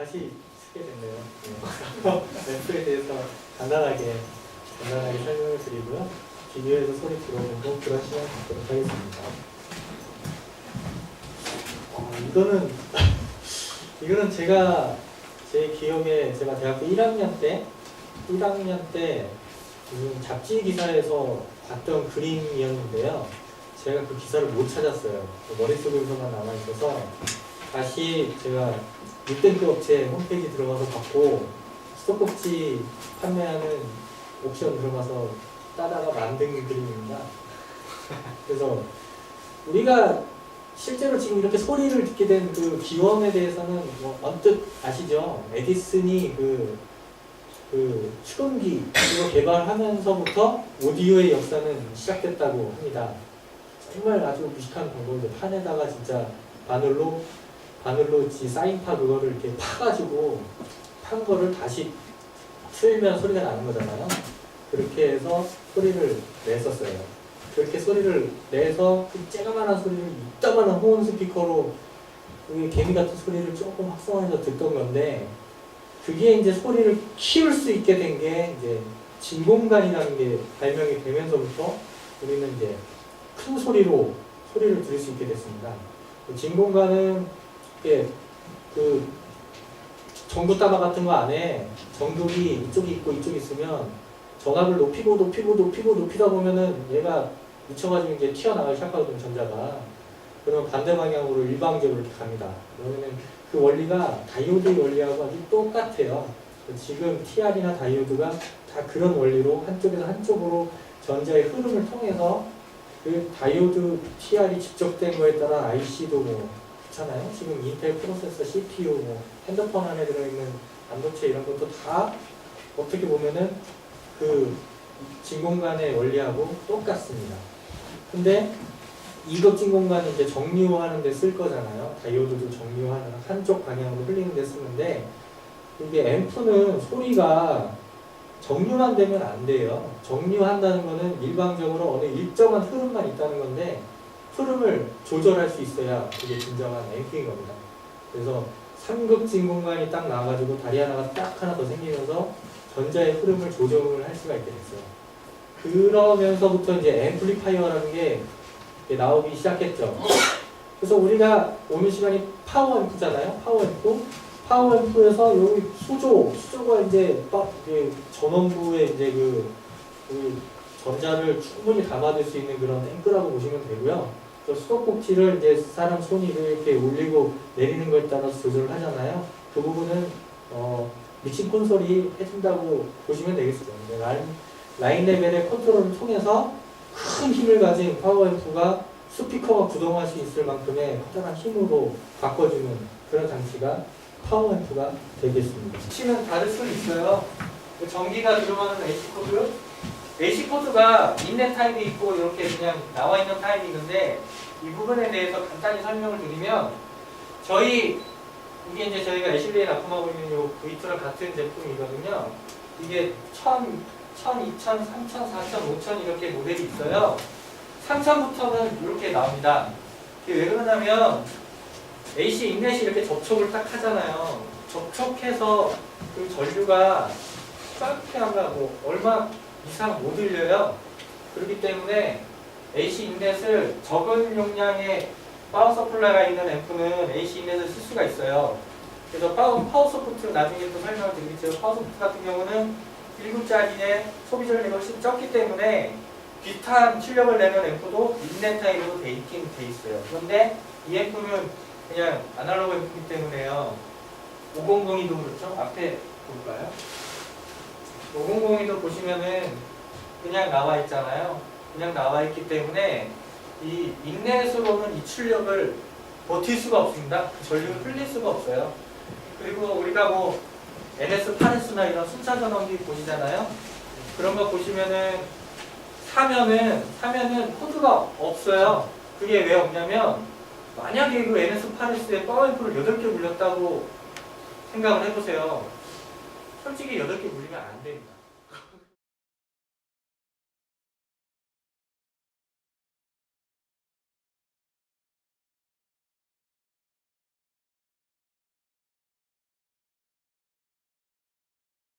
예, 다시 쓰게 됐네요. 예. 앰프에 대해서 간단하게 간단하게 설명을 드리고요. 비교해서 소리 들어보고 그런 시간 갖도록 하겠습니다. 어, 이거는 이거는 제가 제 기억에 제가 대학교 1학년 때 1학년 때 잡지 기사에서 봤던 그림이었는데요. 제가 그 기사를 못 찾았어요. 머릿속에서만 남아 있어서 다시 제가 윗등급 업체 홈페이지 들어가서 봤고 수도꼭지 판매하는 옥션 들어가서 따다가 만든 그림입니다. 그래서 우리가 실제로 지금 이렇게 소리를 듣게 된 그 기원에 대해서는 뭐 언뜻 아시죠? 에디슨이 그, 그 축음기 이거 개발하면서부터 오디오의 역사는 시작됐다고 합니다. 정말 아주 무식한 방법이죠. 판에다가 진짜 바늘로 바늘로 지 사인파 그거를 이렇게 파가지고 판 거를 다시 틀면 소리가 나는 거잖아요. 그렇게 해서 소리를 냈었어요. 그렇게 소리를 내서 그 쬐가만한 소리를 이따만한 호응 스피커로 이 개미 같은 소리를 조금 확성해서 듣던 건데 그게 이제 소리를 키울 수 있게 된 게 이제 진공관이라는 게 발명이 되면서부터 우리는 이제 큰 소리로 소리를 들을 수 있게 됐습니다. 그 진공관은 이게 그 전구 따마 같은 거 안에 전극이 이쪽이 있고 이쪽이 있으면 전압을 높이고 높이고 높이고 높이다 보면은 얘가 묻혀가지고 이제 튀어나가기 시작하거든요 전자가 그러면 반대 방향으로 일방적으로 이렇게 갑니다. 그러면은 그 원리가 다이오드 원리하고 아주 똑같아요. 지금 TR이나 다이오드가 다 그런 원리로 한쪽에서 한쪽으로 전자의 흐름을 통해서 그 다이오드 TR이 집적된 거에 따라 IC도 뭐 그렇잖아요 지금 인텔 프로세서 CPU 뭐 핸드폰 안에 들어있는 반도체 이런 것도 다 어떻게 보면은 그 진공관의 원리하고 똑같습니다. 근데 이것 진공관은 이제 정류하는 데 쓸 거잖아요. 다이오드도 정류하는 한쪽 방향으로 흘리는 데 쓰는데 이게 앰프는 소리가 정류만 되면 안 돼요. 정류한다는 거는 일방적으로 어느 일정한 흐름만 있다는 건데 흐름을 조절할 수 있어야 그게 진정한 앰프인 겁니다. 그래서 삼극 진공관이 딱 나와가지고 다리 하나가 딱 하나 더 생기면서 전자의 흐름을 조정을 할 수가 있게 됐어요. 그러면서부터 이제 앰플리파이어라는 게 나오기 시작했죠. 그래서 우리가 오늘 시간이 파워 앰프잖아요. 파워 앰프. 파워 앰프에서 여기 수조, 수조가 이제 빡 전원부에 이제 그, 그 전자를 충분히 담아둘 수 있는 그런 앰프라고 보시면 되고요. 또 수도꼭지를 이제 사람 손이 이렇게 올리고 내리는 거에 따라서 조절을 하잖아요. 그 부분은 어, 믹싱 콘솔이 해준다고 보시면 되겠습니다. 라인, 라인 레벨의 컨트롤을 통해서 큰 힘을 가진 파워앰프가 스피커가 구동할 수 있을 만큼의 커다란 힘으로 바꿔주는 그런 장치가 파워앰프가 되겠습니다. 치면 다를 수는 있어요. 그 전기가 들어가는 AC 코드, AC 코드가 있는 타입이 있고 이렇게 그냥 나와 있는 타입이 있는데 이 부분에 대해서 간단히 설명을 드리면 저희 이게 이제 저희가 애슐리에 납품하고 있는 요 V2랑 같은 제품이거든요. 이게 1000, 1000, 2000, 3000, 4000, 5000 이렇게 모델이 있어요. 3000부터는 이렇게 나옵니다. 이게 왜 그러냐면 AC 인넷이 이렇게 접촉을 딱 하잖아요. 접촉해서 그 전류가 짧게 하면 뭐 얼마 이상 못 들려요. 그렇기 때문에 AC 인넷을 적은 용량의 파워 서플라이가 있는 앰프는 AC 인넷을 쓸 수가 있어요. 그래서 파워, 파워 소프트 나중에 또 설명을 드리겠지만 파워 소프트 같은 경우는 1구짜리의 소비전량이 훨씬 적기 때문에 비슷한 출력을 내는 앰프도 인넷 타입으로 돼 있긴 돼 있어요. 그런데 이 앰프는 그냥 아날로그 앰프이기 때문에요. 5002도 그렇죠? 앞에 볼까요? 5002도 보시면은 그냥 나와 있잖아요. 그냥 나와 있기 때문에 이 인넷으로는 이 출력을 버틸 수가 없습니다. 그 전류를 흘릴 수가 없어요. 그리고 우리가 뭐 NS 파레스나 이런 순차 전원기 보시잖아요. 그런 거 보시면은 사면은 사면은 코드가 없어요. 그게 왜 없냐면 만약에 그 NS 파레스에 파워앰프를 8개 물렸다고 생각을 해보세요. 솔직히 8개 물리면 안 됩니다.